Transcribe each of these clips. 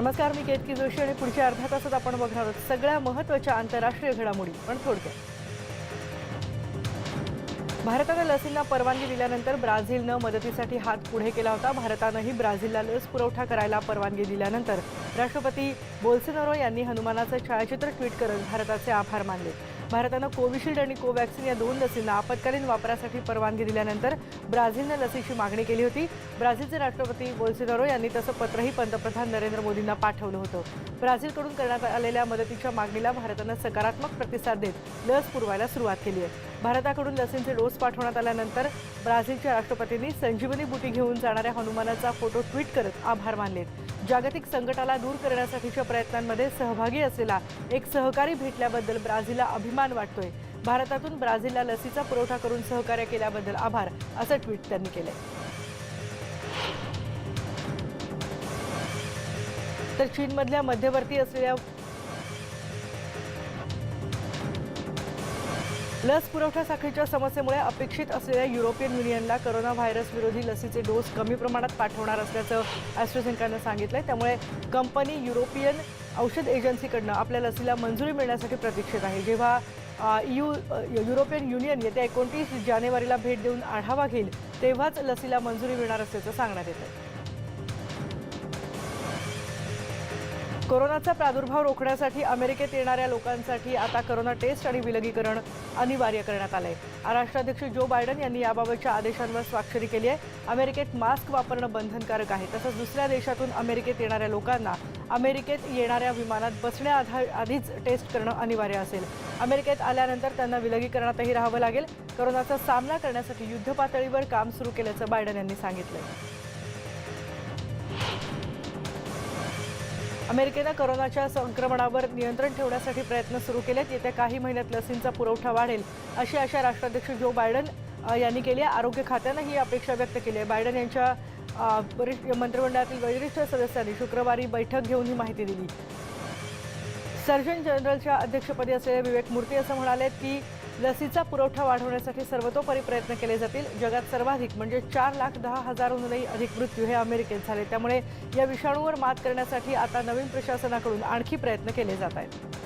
नमस्कार मी केतकी जोशी आणि पुढच्या अर्धा तासात आपण बघणार आहोत सगळ्या महत्त्वाच्या आंतरराष्ट्रीय घडामोडी. पण थोडक्यात. भारतानं लसींना परवानगी दिल्यानंतर ब्राझीलनं मदतीसाठी हात पुढे केला होता. भारतानंही ब्राझीलला लस पुरवठा करायला परवानगी दिल्यानंतर राष्ट्रपती बोल्सेनोरो यांनी हनुमानाचं छायाचित्र ट्विट करत भारताचे आभार मानले. भारतानं कोविशिल्ड आणि कोवॅक्सिन या दोन लसींना आपत्कालीन वापरासाठी परवानगी दिल्यानंतर ब्राझीलनं लसीची मागणी केली होती. ब्राझीलचे राष्ट्रपती बोल्सोनारो यांनी तसं पत्रही पंतप्रधान नरेंद्र मोदींना पाठवलं होतं. ब्राझीलकडून करण्यात आलेल्या मदतीच्या मागणीला भारतानं सकारात्मक प्रतिसाद देत लस पुरवायला सुरुवात केली आहे. भारताकडून लसींचे डोस पाठवण्यात आल्यानंतर ब्राझीलच्या राष्ट्रपतींनी संजीवनी बुटी घेऊन जाणाऱ्या हनुमानाचा फोटो ट्विट करत आभार मानलेत जागतिक संकटाला दूर करण्यासाठीच्या प्रयत्नांमध्ये सहभागी असलेला एक सहकारी भेटल्याबद्दल ब्राझीलला अभिमान वाटतोय. भारतातून ब्राझीलला लसीचा पुरवठा करून सहकार्य केल्याबद्दल आभार असं ट्विट त्यांनी केलंय. तर चीनमधल्या मध्यवर्ती असलेल्या लस पुरवठा साखळीच्या समस्येमुळे अपेक्षित असलेल्या युरोपियन युनियनला करोना व्हायरस विरोधी लसीचे डोस कमी प्रमाणात पाठवणार असल्याचं ॲस्ट्रोझेनकानं सांगितलंय. त्यामुळे कंपनी युरोपियन औषध एजन्सीकडनं आपल्या लसीला मंजुरी मिळण्यासाठी प्रतीक्षित आहे. जेव्हा यू युरोपियन युनियन येत्या एकोणतीस जानेवारीला भेट देऊन आढावा घेईल तेव्हाच लसीला मंजुरी मिळणार असल्याचं सांगण्यात येतं कोरोनाचा प्रादुर्भाव रोखण्यासाठी अमेरिकेत येणाऱ्या लोकांसाठी आता करोना टेस्ट आणि विलगीकरण अनिवार्य करण्यात आलंय. राष्ट्राध्यक्ष जो बायडन यांनी याबाबतच्या आदेशांवर स्वाक्षरी केली आहे. अमेरिकेत मास्क वापरणं बंधनकारक आहे. तसंच दुसऱ्या देशातून अमेरिकेत येणाऱ्या लोकांना अमेरिकेत येणाऱ्या विमानात बसण्याआधा आधीच टेस्ट करणं अनिवार्य असेल. अमेरिकेत आल्यानंतर त्यांना विलगीकरणातही राहावं लागेल. कोरोनाचा सामना करण्यासाठी युद्धपातळीवर काम सुरू केल्याचं बायडन यांनी सांगितलंय. अमेरिकेनं कोरोनाच्या संक्रमणावर नियंत्रण ठेवण्यासाठी प्रयत्न सुरू केलेत. येत्या काही महिन्यात लसींचा पुरवठा वाढेल अशी आशा राष्ट्राध्यक्ष जो बायडन यांनी केली आहे. आरोग्य खात्यानं ही अपेक्षा व्यक्त केली आहे. बायडन यांच्या वरिष्ठ मंत्रिमंडळातील वरिष्ठ सदस्यांनी शुक्रवारी बैठक घेऊन ही माहिती दिली. सर्जन जनरलच्या अध्यक्षपदी असलेले विवेक मूर्ती असं म्हणाले की लसीचा पुरवठा वाढवण्यासाठी सर्वतोपरी प्रयत्न केले जातील. जगात सर्वाधिक म्हणजे चार लाख दहा हजारांहूनही अधिक मृत्यू हे अमेरिकेत झाले. त्यामुळे या विषाणूवर मात करण्यासाठी आता नवीन प्रशासनाकडून आणखी प्रयत्न केले जात आहेत.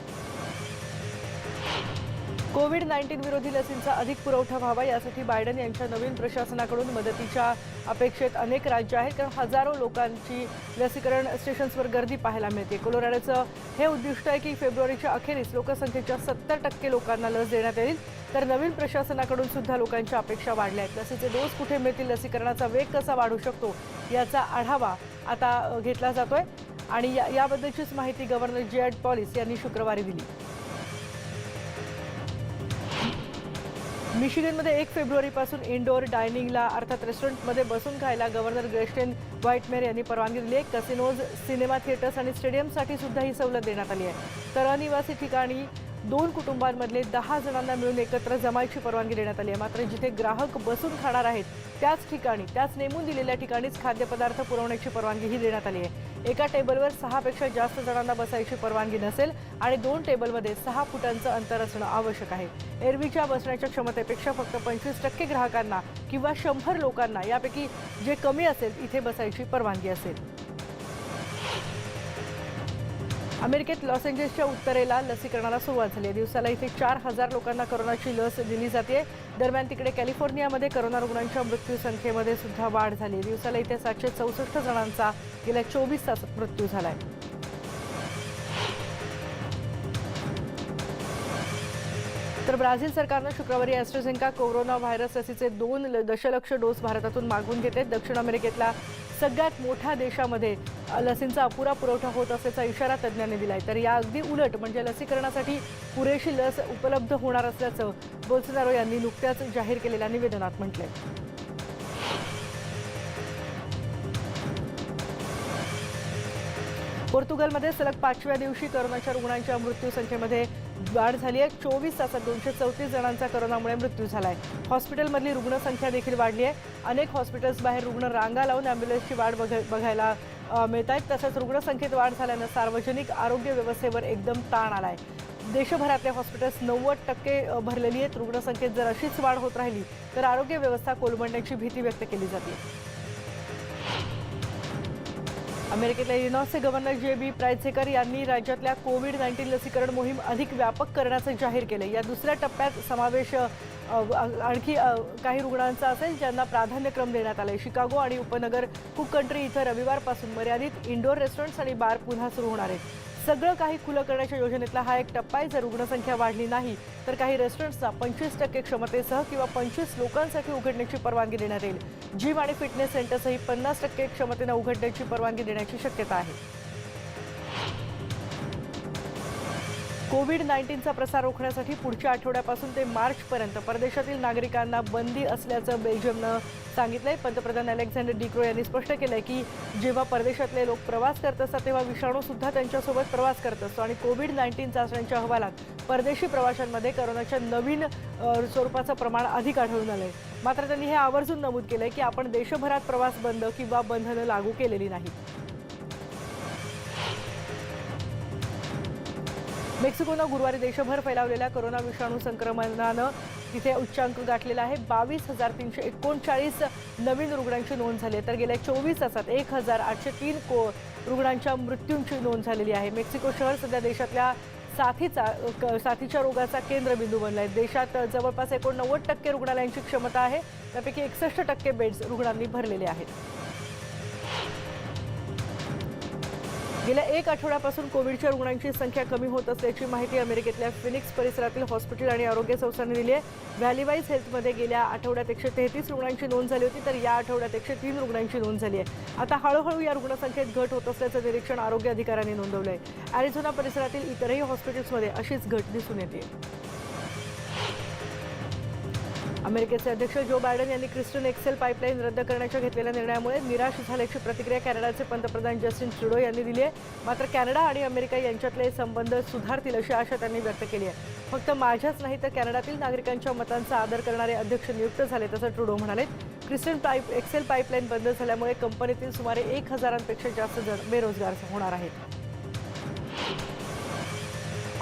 कोविड नाईन्टीन विरोधी लसींचा अधिक पुरवठा व्हावा यासाठी बायडन यांच्या नवीन प्रशासनाकडून मदतीच्या अपेक्षेत अनेक राज्य आहेत. कारण हजारो लोकांची लसीकरण स्टेशन्सवर गर्दी पाहायला मिळते. कोलोराडोचं हे उद्दिष्ट आहे की फेब्रुवारीच्या अखेरीस लोकसंख्येच्या सत्तर टक्के लोकांना लस देण्यात येईल. तर नवीन प्रशासनाकडून सुद्धा लोकांच्या अपेक्षा वाढल्या आहेत. लसीचे डोस कुठे मिळतील लसीकरणाचा वेग कसा वाढू शकतो याचा आढावा आता घेतला जातोय. आणि या- याबद्दलचीच माहिती गव्हर्नर जेड पॉलिस यांनी शुक्रवारी दिली. मिशिगनमध्ये एक फेब्रुवारीपासून इनडोअर डायनिंगला अर्थात रेस्टॉरंटमध्ये बसून खायला गव्हर्नर ग्रेस्टेन व्हाईटमेअर यांनी परवानगी दिली आहे. कसिनोज सिनेमा थिएटर्स आणि स्टेडियमसाठी सुद्धा ही सवलत देण्यात आली आहे. तर अनिवासी ठिकाणी दोन कुटुंबांमधले दहा जणांना मिळून एकत्र जमायची परवानगी देण्यात आली आहे. मात्र जिथे ग्राहक बसून खाणार आहेत त्याच ठिकाणी त्याच नेमून दिलेल्या ठिकाणीच खाद्यपदार्थ पुरवण्याची परवानगीही देण्यात आली आहे. एका टेबलवर सहापेक्षा जास्त जणांना बसायची परवानगी नसेल आणि दोन टेबलमध्ये सहा फुटांचं अंतर असणं आवश्यक आहे. एरवीच्या बसण्याच्या क्षमतेपेक्षा फक्त पंचवीस टक्के ग्राहकांना किंवा शंभर लोकांना यापैकी जे कमी असेल इथे बसायची परवानगी असेल. अमेरिकेत लॉस एंजेल्सच्या उत्तरेला लसीकरणाला सुरुवात झाली. आहे दिवसाला इथे चार हजार लोकांना करोनाची लस दिली जाते. दरम्यान तिकडे कॅलिफोर्नियामध्ये कोरोना रुग्णांच्या मृत्यू संख्येमध्ये सुद्धा वाढ झाली. आहे दिवसाला इथे सातशे चौसष्ट जणांचा गेल्या चोवीस तासात मृत्यू झाला आहे तर ब्राझील सरकारनं शुक्रवारी ॲस्ट्रोझेन्का कोरोना व्हायरस लसीचे दोन ल- दशलक्ष डोस भारतातून मागवून घेतले दक्षिण अमेरिकेतला सगळ्यात मोठ्या देशामध्ये लसींचा अपुरा पुरवठा होत असल्याचा इशारा तज्ज्ञांनी दिला आहे तर या अगदी उलट म्हणजे लसीकरणासाठी पुरेशी लस उपलब्ध होणार असल्याचं बोल्सनारो यांनी नुकत्याच जाहीर केलेल्या निवेदनात म्हटलंय. पोर्तुगलमध्ये सलग पाचव्या दिवशी करोनाच्या रुग्णांच्या मृत्यूसंख्येमध्ये वाढ झाली आहे. चोवीस तासात दोनशे चौतीस जणांचा करोनामुळे मृत्यू झाला आहे हॉस्पिटलमधली रुग्णसंख्या देखील वाढली आहे. अनेक हॉस्पिटल्स बाहेर रुग्ण रांगा लावून ॲम्ब्युलन्सची वाढ बघ बघायला मिळत आहेत तसंच रुग्णसंख्येत वाढ झाल्यानं सार्वजनिक आरोग्य व्यवस्थेवर एकदम ताण आला आहे देशभरातल्या हॉस्पिटल्स नव्वद टक्के भरलेली आहेत. रुग्णसंख्येत जर अशीच वाढ होत राहिली तर आरोग्य व्यवस्था कोलमडण्याची भीती व्यक्त केली जाते. अमेरिकेतल्या युनॉसचे गव्हर्नर जे बी प्रायसेकर यांनी राज्यातल्या कोविड नाईन्टीन लसीकरण मोहीम अधिक व्यापक करण्याचं जाहीर केलं. या दुसऱ्या टप्प्यात समावेश आणखी काही रुग्णांचा असेल ज्यांना प्राधान्यक्रम देण्यात आले शिकागो आणि उपनगर कुक कंट्री इथं रविवारपासून मर्यादित इंडोर रेस्टॉरंट्स आणि बार पुन्हा सुरू होणार आहेत. सगळं काही खुलं करण्याच्या योजनेतला हा एक टप्पा आहे. जर रुग्णसंख्या वाढली नाही तर काही रेस्टॉरंट्सना पंचवीस टक्के क्षमतेसह किंवा पंचवीस लोकांसाठी उघडण्याची परवानगी देण्यात येईल. जिम आणि फिटनेस सेंटर्सही पन्नास टक्के क्षमतेनं उघडण्याची परवानगी देण्याची शक्यता आहे. कोविड नाईन्टीनचा प्रसार रोखण्यासाठी पुढच्या आठवड्यापासून ते मार्चपर्यंत परदेशातील नागरिकांना बंदी असल्याचं बेल्जियमनं सांगितलंय. पंतप्रधान अलेक्झांडर डिक्रो यांनी स्पष्ट केलंय की जेव्हा परदेशातले लोक प्रवास करत असतात तेव्हा विषाणू सुद्धा त्यांच्यासोबत प्रवास करत असतो. आणि कोविड नाईन्टीन चाचण्यांच्या अहवालात परदेशी प्रवाशांमध्ये करोनाच्या नवीन स्वरूपाचं प्रमाण अधिक आढळून आलंय. मात्र त्यांनी हे आवर्जून नमूद केलंय की आपण देशभरात प्रवास बंद किंवा बंधनं लागू केलेली नाहीत. मेक्सिकोनं गुरुवारी देशभर फैलावलेल्या कोरोना विषाणू संक्रमणानं तिथे उच्चांक गाठलेला आहे. बावीस हजार तीनशे एकोणचाळीस नवीन रुग्णांची नोंद झाली आहे. तर गेल्या चोवीस तासात एक हजार आठशे तीन को रुग्णांच्या मृत्यूंची नोंद झालेली आहे. मेक्सिको शहर सध्या देशातल्या साथीचा क- साथीच्या रोगाचा केंद्रबिंदू बनला आहे देशात जवळपास एकोणनव्वद टक्के रुग्णालयांची क्षमता आहे. त्यापैकी एकसष्ट टक्के बेड्स रुग्णांनी भरलेले आहेत. गेल्या एक आठवड्यापासून कोविडच्या रुग्णांची संख्या कमी होत असल्याची माहिती अमेरिकेतल्या फिनिक्स परिसरातील हॉस्पिटल आणि आरोग्य संस्थांनी दिली आहे. व्हॅलीवाईज हेल्थमध्ये गेल्या आठवड्यात एकशे तेहतीस रुग्णांची नोंद झाली होती तर या आठवड्यात एकशे तीन रुग्णांची नोंद झाली आहे. आता हळूहळू या रुग्णसंख्येत घट होत असल्याचं निरीक्षण आरोग्य अधिकाऱ्यांनी नोंदवलं आहे अॅरिझोना परिसरातील इतरही हॉस्पिटल्समध्ये अशीच घट दिसून येते. अमेरिकेचे अध्यक्ष जो बायडन यांनी क्रिस्टन एक्सेल पाईपलाईन रद्द करण्याच्या घेतलेल्या निर्णयामुळे निराश झाल्याची प्रतिक्रिया कॅनडाचे पंतप्रधान जस्टिन ट्रुडो यांनी दिली आहे. मात्र कॅनडा आणि अमेरिका यांच्यातले संबंध सुधारतील अशी आशा त्यांनी व्यक्त केली आहे. फक्त माझ्याच नाही तर कॅनडातील नागरिकांच्या मतांचा आदर करणारे अध्यक्ष नियुक्त झाले तसं ट्रुडो म्हणाले. क्रिस्टन पाईप एक्सेल पाईपलाईन बंद झाल्यामुळे कंपनीतील सुमारे एक हजारांपेक्षा जास्त जण बेरोजगार होणार आहेत.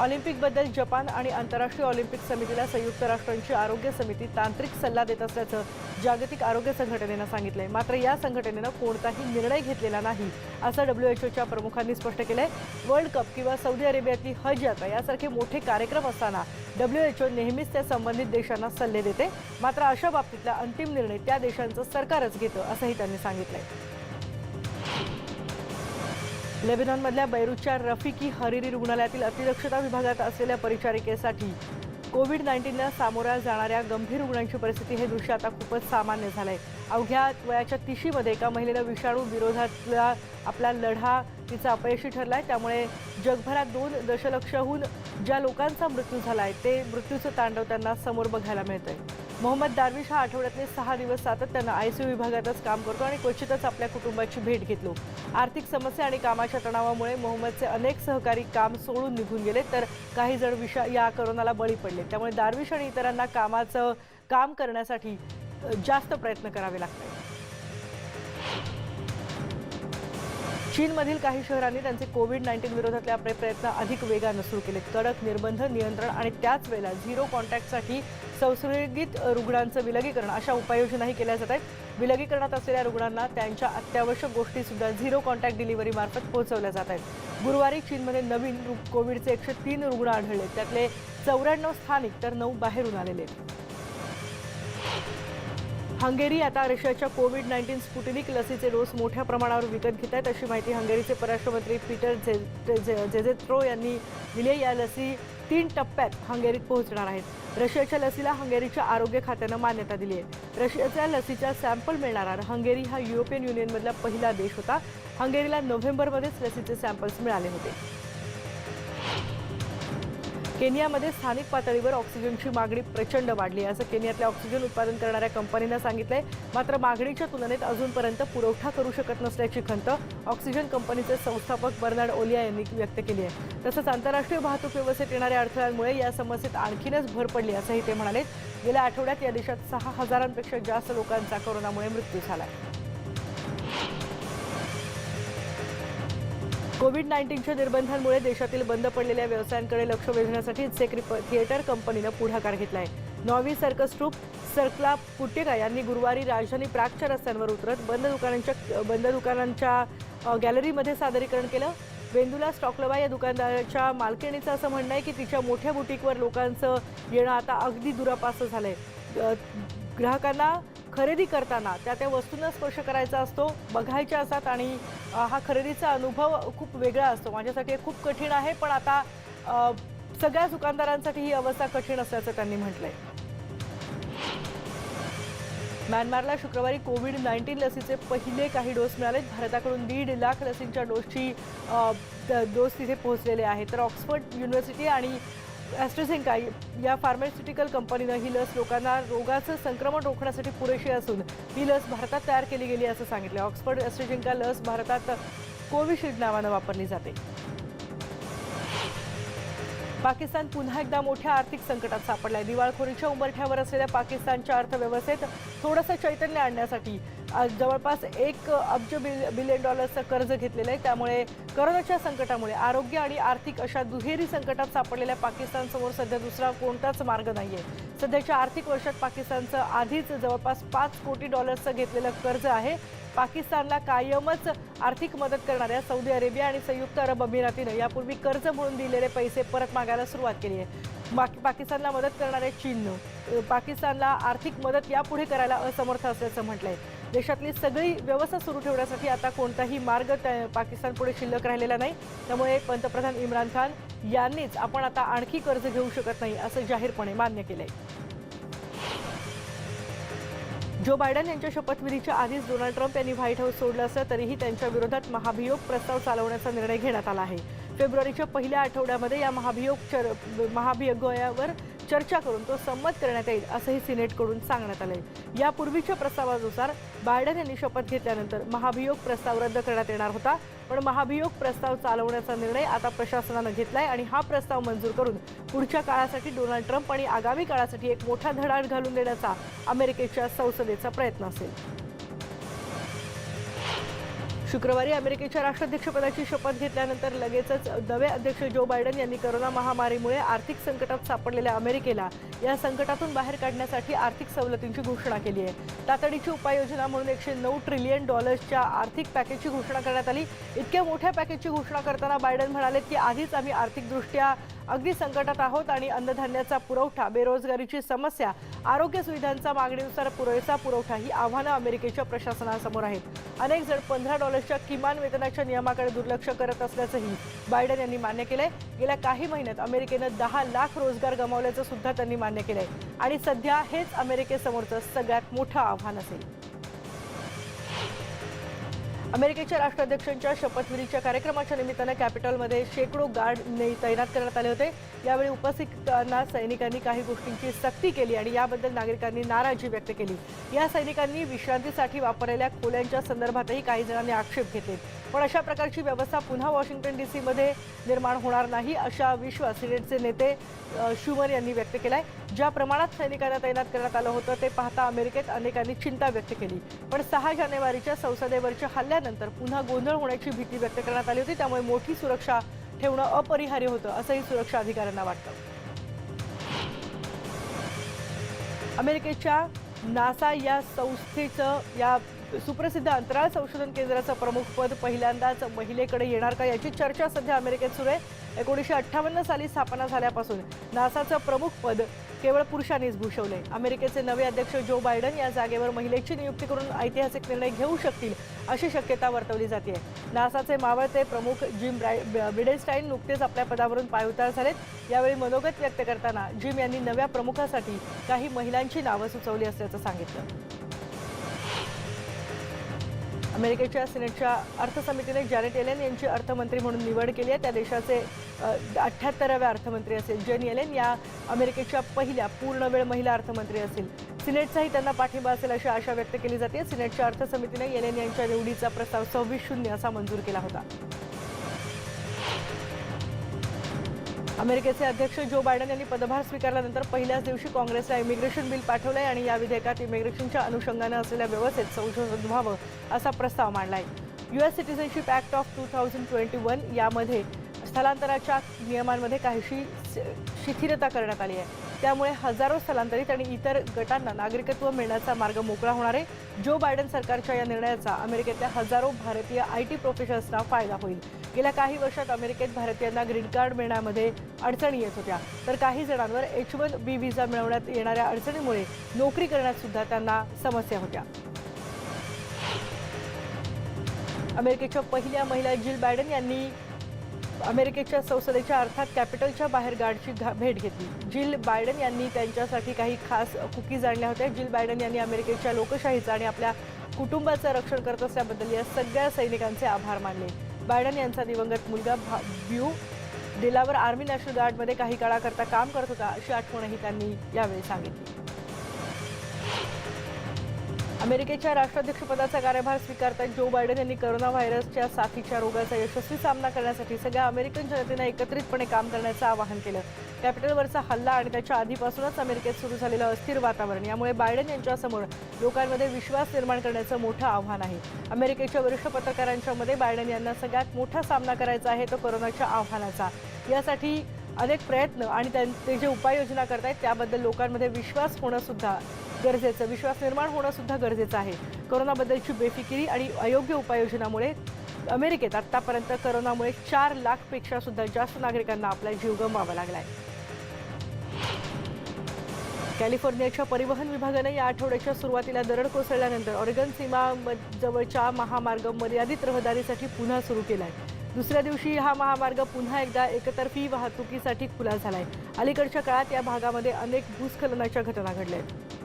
ऑलिम्पिकबद्दल जपान आणि आंतरराष्ट्रीय ऑलिम्पिक समितीला संयुक्त राष्ट्रांची आरोग्य समिती तांत्रिक सल्ला देत असल्याचं जागतिक आरोग्य संघटनेनं सांगितलंय. मात्र या संघटनेनं कोणताही निर्णय घेतलेला नाही असं ओच्या प्रमुखांनी स्पष्ट केलंय. वर्ल्ड कप किंवा सौदी अरेबियातली हज यात्रा यासारखे मोठे कार्यक्रम असताना डब्ल्यू एच ओ नेहमीच त्या संबंधित देशांना सल्ले देते. मात्र अशा बाबतीतला अंतिम निर्णय त्या देशांचं सरकारच घेतं असंही त्यांनी सांगितलंय. लेबेनॉनमधल्या बैरूतच्या रफिकी हरिरी रुग्णालयातील अतिदक्षता विभागात असलेल्या परिचारिकेसाठी कोविड नाईन्टीनला सामोऱ्या जाणाऱ्या गंभीर रुग्णांची परिस्थिती हे दृश्य आता खूपच सामान्य झालं आहे अवघ्या वयाच्या तिशीमध्ये एका महिलेनं विषाणू विरोधातला आपला लढा तिचा अपयशी ठरला आहे त्यामुळे जगभरात दोन दशलक्षहून ज्या लोकांचा मृत्यू झाला आहे ते मृत्यूचं तांडव त्यांना समोर बघायला मिळतंय. मोहम्मद दारविश हा आठवड्यातले सहा दिवस सातत्यानं आयसीयू विभागातच काम करतो आणि क्वचितच आपल्या कुटुंबाची भेट घेतलो आर्थिक समस्या आणि कामाच्या तणावामुळे मोहम्मदचे अनेक सहकारी काम सोडून निघून गेले तर काही जण विषा या करोनाला बळी पडले. त्यामुळे दारविश आणि इतरांना कामाचं काम करण्यासाठी जास्त प्रयत्न करावे लागतात. चीनमधील काही शहरांनी त्यांचे कोविड नाईन्टीन विरोधातले आपले प्रयत्न अधिक वेगानं सुरू केले कडक निर्बंध नियंत्रण आणि त्याच वेळेला झिरो कॉन्टॅक्टसाठी संसर्गित रुग्णांचं विलगीकरण अशा उपाययोजनाही केल्या जात आहेत. विलगीकरणात असलेल्या रुग्णांना त्यांच्या अत्यावश्यक गोष्टीसुद्धा झिरो कॉन्टॅक्ट डिलिव्हरीमार्फत पोहोचवल्या जात आहेत. गुरुवारी चीनमध्ये नवीन रु- कोविडचे एकशे तीन रुग्ण आढळले. त्यातले चौऱ्याण्णव स्थानिक तर नऊ बाहेरून आलेले हंगेरी आता रशियाच्या कोविड नाईन्टीन स्पुटनिक लसीचे डोस मोठ्या प्रमाणावर विकत घेत आहेत. अशी माहिती हंगेरीचे परराष्ट्रमंत्री पीटर झे- झेझेत्रो यांनी दिली. या लसी तीन टप्प्यात हंगेरीत पोहोचणार आहेत. रशियाच्या लसीला हंगेरीच्या आरोग्य खात्यानं मान्यता दिली आहे. रशियाच्या लसीचा सॅम्पल मिळणारा. हंगेरी हा युरोपियन युनियनमधला पहिला देश होता. हंगेरीला नोव्हेंबरमध्येच लसीचे सॅम्पल्स मिळाले होते. केनियामध्ये स्थानिक पातळीवर ऑक्सिजनची मागणी प्रचंड वाढली असं केनियातल्या ऑक्सिजन उत्पादन करणाऱ्या कंपनीनं सांगितलंय. मात्र मागणीच्या तुलनेत अजूनपर्यंत पुरवठा करू शकत नसल्याची खंत ऑक्सिजन कंपनीचे संस्थापक बर्नार्ड ओलिया यांनी व्यक्त केली आहे. तसंच आंतरराष्ट्रीय वाहतूक व्यवस्थेत येणाऱ्या अडथळ्यांमुळे या समस्येत आणखीनच भर पडली असंही ते म्हणाले. गेल्या आठवड्यात या देशात सहा हजारांपेक्षा जास्त लोकांचा कोरोनामुळे मृत्यू झाला. कोविड नाईन्टीनच्या निर्बंधांमुळे देशातील बंद पडलेल्या व्यवसायांकडे लक्ष वेधण्यासाठी सेक्रिप थिएटर कंपनीनं पुढाकार घेतला आहे नॉवी सर्कस ट्रूप सर्कला पुटेगा यांनी गुरुवारी राजधानी प्रागच्या रस्त्यांवर उतरत बंद दुकानांच्या बंद दुकानांच्या गॅलरीमध्ये सादरीकरण केलं. वेंदुला स्टॉकलबा या दुकानदाराच्या मालकिणीचं असं म्हणणं आहे की तिच्या मोठ्या बुटीकवर लोकांचं येणं आता अगदी दुरापास्त झालं आहे ग्राहकांना खरेदी करताना त्या त्या वस्तूंना स्पर्श करायचा असतो बघायच्या असतात आणि हा खरेदीचा अनुभव खूप वेगळा असतो. माझ्यासाठी खूप कठीण आहे पण आता सगळ्या दुकानदारांसाठी ही अवस्था कठीण असल्याचं त्यांनी म्हटलंय. म्यानमारला शुक्रवारी कोविड नाईन्टीन लसीचे पहिले काही डोस मिळालेत भारताकडून दीड लाख लसींच्या डोसची डोस तिथे पोहोचलेले आहेत. तर ऑक्सफर्ड युनिव्हर्सिटी आणि ॲस्ट्रोझेंका या फार्मास्युटिकल कंपनीनं ही लस लोकांना रोगाचं संक्रमण रोखण्यासाठी पुरेशी असून ही लस भारतात तयार केली गेली असं सांगितलं ऑक्सफर्ड ॲस्ट्रोझेंका लस भारतात कोविशिल्ड नावानं वापरली जाते. पाकिस्तान पुन्हा एकदा मोठ्या आर्थिक संकटात सापडलाय. दिवाळखोरीच्या उंबरठ्यावर असलेल्या पाकिस्तानच्या अर्थव्यवस्थेत थोडंसं चैतन्य आणण्यासाठी जवळपास एक अब्ज बिल बिलियन डॉलर्सचं कर्ज घेतलेलं आहे त्यामुळे करोनाच्या संकटामुळे आरोग्य आणि आर्थिक अशा दुहेरी संकटात सापडलेल्या पाकिस्तानसमोर सध्या दुसरा कोणताच मार्ग नाही आहे सध्याच्या आर्थिक वर्षात पाकिस्तानचं आधीच जवळपास पाच कोटी डॉलर्सचं घेतलेलं कर्ज आहे. पाकिस्तानला कायमच आर्थिक मदत करणाऱ्या सौदी अरेबिया आणि संयुक्त अरब अमिरातीनं यापूर्वी कर्ज म्हणून दिलेले पैसे परत मागायला सुरुवात केली आहे. बाकी पाकिस्तानला मदत करणाऱ्या चीननं पाकिस्तानला आर्थिक मदत यापुढे करायला असमर्थ असल्याचं म्हटलं आहे देशातली सगळी व्यवस्था सुरू ठेवण्यासाठी आता कोणताही मार्ग त्या- पाकिस्तान पुढे शिल्लक राहिलेला नाही. त्यामुळे पंतप्रधान इम्रान खान यांनीच आपण आता आणखी कर्ज घेऊ शकत नाही असं जाहीरपणे मान्य केलंय. जो बायडन यांच्या शपथविधीच्या आधीच डोनाल्ड ट्रम्प यांनी व्हाईट हाऊस सोडलं असलं तरीही त्यांच्या विरोधात महाभियोग प्रस्ताव चालवण्याचा निर्णय घेण्यात आला आहे. फेब्रुवारीच्या पहिल्या आठवड्यामध्ये या महाभियोग चर महाभियोगावर चर्चा करून तो संमत करण्यात येईल असंही सिनेटकडून सांगण्यात आलंय. यापूर्वीच्या प्रस्तावानुसार बायडन यांनी शपथ घेतल्यानंतर महाभियोग प्रस्ताव रद्द करण्यात येणार होता. पण महाभियोग प्रस्ताव चालवण्याचा निर्णय आता प्रशासनानं घेतलाय आणि हा प्रस्ताव मंजूर करून पुढच्या काळासाठी डोनाल्ड ट्रम्प आणि आगामी काळासाठी एक मोठा धडाड घालून देण्याचा अमेरिकेच्या संसदेचा प्रयत्न असेल. शुक्रवारी अमेरिकेच्या राष्ट्राध्यक्षपदाची शपथ घेतल्यानंतर लगेचच नवे अध्यक्ष जो बायडन यांनी करोना महामारीमुळे आर्थिक संकटात सापडलेल्या अमेरिकेला या संकटातून बाहेर काढण्यासाठी आर्थिक सवलतींची घोषणा केली आहे. तातडीची उपाययोजना म्हणून एकशे नऊ ट्रिलियन डॉलर्सच्या आर्थिक पॅकेजची घोषणा करण्यात आली. इतक्या मोठ्या पॅकेजची घोषणा करताना बायडन म्हणाले की आधीच आम्ही आर्थिकदृष्ट्या अगदी संकटात आहोत आणि अन्नधान्याचा पुरवठा बेरोजगारीची समस्या आरोग्य सुविधांचा मागणीनुसार पुरेसा पुरवठा ही आव्हानं अमेरिकेच्या प्रशासनासमोर आहेत. अनेक जण पंधरा डॉलर्सच्या किमान वेतनाच्या नियमाकडे दुर्लक्ष करत असल्याचंही बायडन यांनी मान्य केलंय. गेल्या काही महिन्यात अमेरिकेनं दहा लाख रोजगार गमावल्याचं सुद्धा त्यांनी मान्य केलंय. आणि सध्या हेच अमेरिकेसमोरचं सगळ्यात मोठं आव्हान असेल. अमेरिकेच्या राष्ट्राध्यक्षांच्या शपथविधीच्या कार्यक्रमाच्या निमित्तानं कॅपिटलमध्ये शेकडो गार्ड तैनात करण्यात आले होते. यावेळी उपस्थितांना सैनिकांनी काही गोष्टींची सक्ती केली आणि याबद्दल नागरिकांनी नाराजी व्यक्त केली. या सैनिकांनी विश्रांतीसाठी वापरलेल्या खोल्यांच्या संदर्भातही काही जणांनी आक्षेप घेतले. पण अशा प्रकारची व्यवस्था पुन्हा वॉशिंग्टन डी सीमध्ये निर्माण होणार नाही अशा विश्वास सिनेटचे नेते शुमर यांनी व्यक्त केलाय. ज्या प्रमाणात सैनिकांना तैनात करण्यात आलं होतं ते पाहता अमेरिकेत अनेकांनी चिंता व्यक्त केली. पण सहा जानेवारीच्या संसदेवरच्या हल्ल्यानंतर पुन्हा गोंधळ होण्याची भीती व्यक्त करण्यात आली होती. त्यामुळे मोठी सुरक्षा ठेवणं अपरिहार्य होतं असंही सुरक्षा अधिकाऱ्यांना वाटतं. अमेरिकेच्या नासा या संस्थेचं या सुप्रसिद्ध अंतराळ संशोधन केंद्राचं प्रमुख पद पहिल्यांदाच महिलेकडे येणार का याची चर्चा सध्या अमेरिकेत सुरू आहे. एकोणीसशे अठ्ठावन्न साली स्थापना झाल्यापासून नासाचं प्रमुख पद केवळ पुरुषांनीच भूषवले. अमेरिकेचे नवे अध्यक्ष जो बायडन या जागेवर महिलेची नियुक्ती करून ऐतिहासिक निर्णय घेऊ शकतील अशी शक्यता वर्तवली जाते नासाचे मावळते प्रमुख जिम ब्राय नुकतेच आपल्या पदावरून पायउतार झालेत. यावेळी मनोगत व्यक्त करताना जिम यांनी नव्या प्रमुखासाठी काही महिलांची नावं सुचवली असल्याचं सांगितलं. अमेरिकेच्या सिनेटच्या अर्थसमितीने जॅनेट एलेन यांची अर्थमंत्री म्हणून निवड केली आहे. त्या देशाचे अठ्ठ्याहत्तराव्या अर्थमंत्री असेल. जेन एलेन या अमेरिकेच्या पहिल्या पूर्णवेळ महिला अर्थमंत्री असतील सिनेटचाही त्यांना पाठिंबा असेल अशी आशा व्यक्त केली जाते. सिनेटच्या अर्थसमितीने येलेन यांच्या निवडीचा प्रस्ताव सव्वीस शून्य असा मंजूर केला होता. अमेरिकेचे अध्यक्ष जो बायडन यांनी पदभार स्वीकारल्यानंतर पहिल्याच दिवशी काँग्रेसला इमिग्रेशन बिल पाठवलंय आणि या विधेयकात इमिग्रेशनच्या अनुषंगानं असलेल्या व्यवस्थेत संशोधन व्हावं असा प्रस्ताव मांडलाय. US citizenship act of two thousand twenty one यामध्ये स्थलांतराच्या नियमांमध्ये काहीशी शिथिलता करण्यात आली आहे. त्यामुळे हजारो स्थलांतरित आणि इतर गटांना नागरिकत्व मिळण्याचा मार्ग मोकळा होणार आहे. जो बायडन सरकारच्या या निर्णयाचा अमेरिकेतल्या हजारो भारतीय आय टी प्रोफेशनल्सना फायदा होईल. गेल्या काही वर्षात अमेरिकेत भारतीयांना ग्रीन कार्ड मिळण्यामध्ये अडचणी येत होत्या. तर काही जणांवर एच वन बी व्हिसा मिळवण्यात येणाऱ्या अडचणीमुळे नोकरी करण्यात सुद्धा त्यांना समस्या होत्या. अमेरिकेच्या पहिल्या महिला जिल बायडन यांनी अमेरिकेच्या संसदेच्या अर्थात कॅपिटलच्या बाहेर गार्डची घा- भेट घेतली. जिल बायडन यांनी त्यांच्यासाठी काही खास कुकीज आणल्या होत्या. जिल बायडन यांनी अमेरिकेच्या लोकशाहीचं आणि आपल्या कुटुंबाचं रक्षण करत असल्याबद्दल या सगळ्या सैनिकांचे आभार मानले. बायडन यांचा दिवंगत मुलगा भा- ब्यू डिलावर आर्मी नॅशनल गार्डमध्ये काही काळाकरता काम करत होता अशी आठवणही त्यांनी यावेळी सांगितली. अमेरिकेच्या राष्ट्राध्यक्षपदाचा कार्यभार स्वीकारताना जो बायडन यांनी करोना व्हायरसच्या साथीच्या रोगाचा यशस्वी सामना करण्यासाठी सगळ्या अमेरिकन जनतेनं एकत्रितपणे काम करण्याचं आवाहन केलं. कॅपिटलवरचा हल्ला आणि त्याच्या आधीपासूनच अमेरिकेत सुरू झालेलं अस्थिर वातावरण यामुळे बायडन यांच्यासमोर लोकांमध्ये विश्वास निर्माण करण्याचं मोठं आव्हान आहे. अमेरिकेच्या वरिष्ठ पत्रकारांच्या मध्ये बायडन यांना सगळ्यात मोठा सामना करायचा आहे तो कोरोनाच्या आव्हानाचा. यासाठी अनेक प्रयत्न आणि त्यां- ते जे उपाययोजना करत आहेत त्याबद्दल लोकांमध्ये विश्वास होणं सुद्धा गरजेचं. विश्वास निर्माण होणं सुद्धा गरजेचं आहे. कोरोनाबद्दलची बेफिकिरी आणि अयोग्य उपाययोजनामुळे अमेरिकेत आतापर्यंत करोनामुळे चार लाखपेक्षा सुद्धा जास्त नागरिकांना आपला जीव गमवावा लागलाय. कॅलिफोर्नियाच्या परिवहन विभागानं या आठवड्याच्या सुरुवातीला दरड कोसळल्यानंतर ऑरेगन सीमा म- जवळच्या महामार्ग मर्यादित रहदारीसाठी पुन्हा सुरू केलाय. दुसऱ्या दिवशी हा महामार्ग पुन्हा एकदा एकतर्फी वाहतुकीसाठी खुला झालाय. अलीकडच्या काळात या भागामध्ये अनेक भूस्खलनाच्या घटना घडल्या आहेत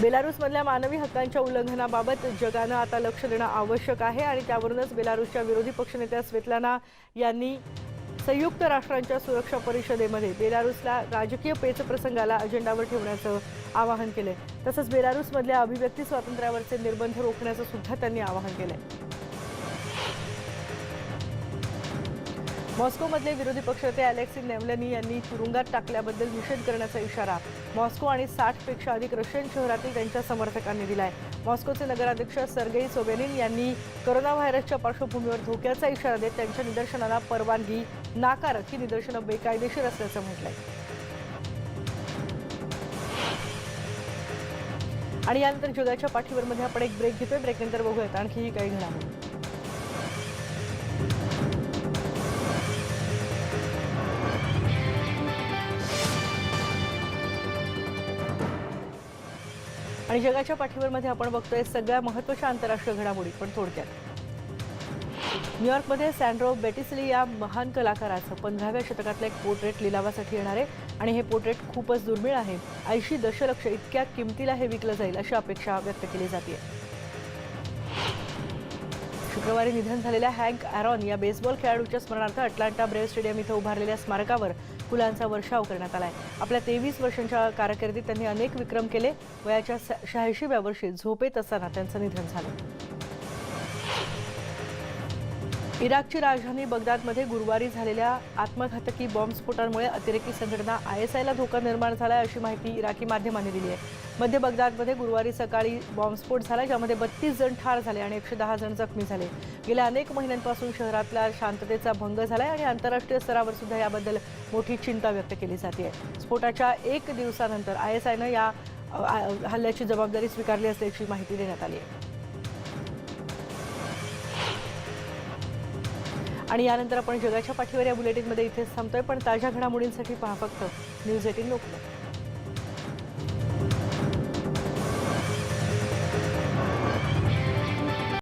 बेलारूसमधल्या मानवी हक्कांच्या उल्लंघनाबाबत जगानं आता लक्ष देणं आवश्यक आहे आणि त्यावरूनच बेलारूसच्या विरोधी पक्षनेत्या स्वेतलाना यांनी संयुक्त राष्ट्रांच्या सुरक्षा परिषदेमध्ये बेलारूसला राजकीय पेच प्रसंगाला अजेंडावर ठेवण्याचं आवाहन केलं तसंच बेलारूसमधल्या अभिव्यक्ती स्वातंत्र्यावरचे निर्बंध रोखण्याचं सुद्धा त्यांनी आवाहन केलंय. मॉस्कोमधले विरोधी पक्षनेते अलेक्सी नेवलनी यांनी तुरुंगात टाकल्याबद्दल निषेध करण्याचा इशारा मॉस्को आणि साठपेक्षा अधिक रशियन शहरातील त्यांच्या समर्थकांनी दिलाय. मॉस्कोचे नगराध्यक्ष सर्गेई सोबेनिन यांनी कोरोना व्हायरसच्या पार्श्वभूमीवर धोक्याचा इशारा देत त्यांच्या निदर्शनाला परवानगी नाकारत ही निदर्शनं बेकायदेशीर असल्याचं म्हटलंय. आणि यानंतर जगाच्या पाठीवरमध्ये आपण एक ब्रेक घेतोय. ब्रेकनंतर बघूयात. आणखीही काही घडामोडी. आणि जगाच्या पाठीवर मध्ये आपण बघतोय सगळ्या महत्त्वाच्या आंतरराष्ट्रीय घडामोडी पण थोडक्यात. न्यूयॉर्कमध्ये सँड्रो बेटिसली या महान कलाकाराचं पंधराव्या शतकातलं एक पोर्ट्रेट लिलावासाठी येणार आहे आणि हे पोर्ट्रेट खूपच दुर्मिळ आहे. ऐंशी दशलक्ष इतक्या किमतीला हे विकलं जाईल अशी अपेक्षा व्यक्त केली जाते. शुक्रवारी निधन झालेल्या हँक ॲरॉन या बेसबॉल खेळाडूच्या स्मरणार्थ अटलांटा ब्रेव्ह स्टेडियम इथं उभारलेल्या स्मारकावर फुलांचा वर्षाव करण्यात आला आहे आपल्या तेवीस वर्षांच्या कारकिर्दीत त्यांनी अनेक विक्रम केले. वयाच्या शहाऐंशीव्या वर्षी झोपेत असताना त्यांचं निधन झालं. इराकची राजधानी बगदादमध्ये गुरुवारी झालेल्या आत्मघातकी बॉम्बस्फोटांमुळे अतिरेकी संघटना आय एस आयला धोका निर्माण झाला आहे अशी माहिती इराकी माध्यमांनी दिली आहे. मध्य बगदादमध्ये गुरुवारी सकाळी बॉम्बस्फोट झाला ज्यामध्ये बत्तीस जण ठार झाले आणि एकशे दहा जण जखमी झाले. गेल्या अनेक महिन्यांपासून शहरातल्या शांततेचा भंग झाला आहे आणि आंतरराष्ट्रीय स्तरावर सुद्धा याबद्दल मोठी चिंता व्यक्त केली जाते आहे स्फोटाच्या एक दिवसानंतर आय एस आयनं या हल्ल्याची जबाबदारी स्वीकारली असल्याची माहिती देण्यात आली आहे. आणि यानंतर आपण जगाच्या पाठीवर या बुलेटिनमध्ये इथेच थांबतोय पण ताज्या घडामोडींसाठी पहा फक्त न्यूज एटीन लोकमत.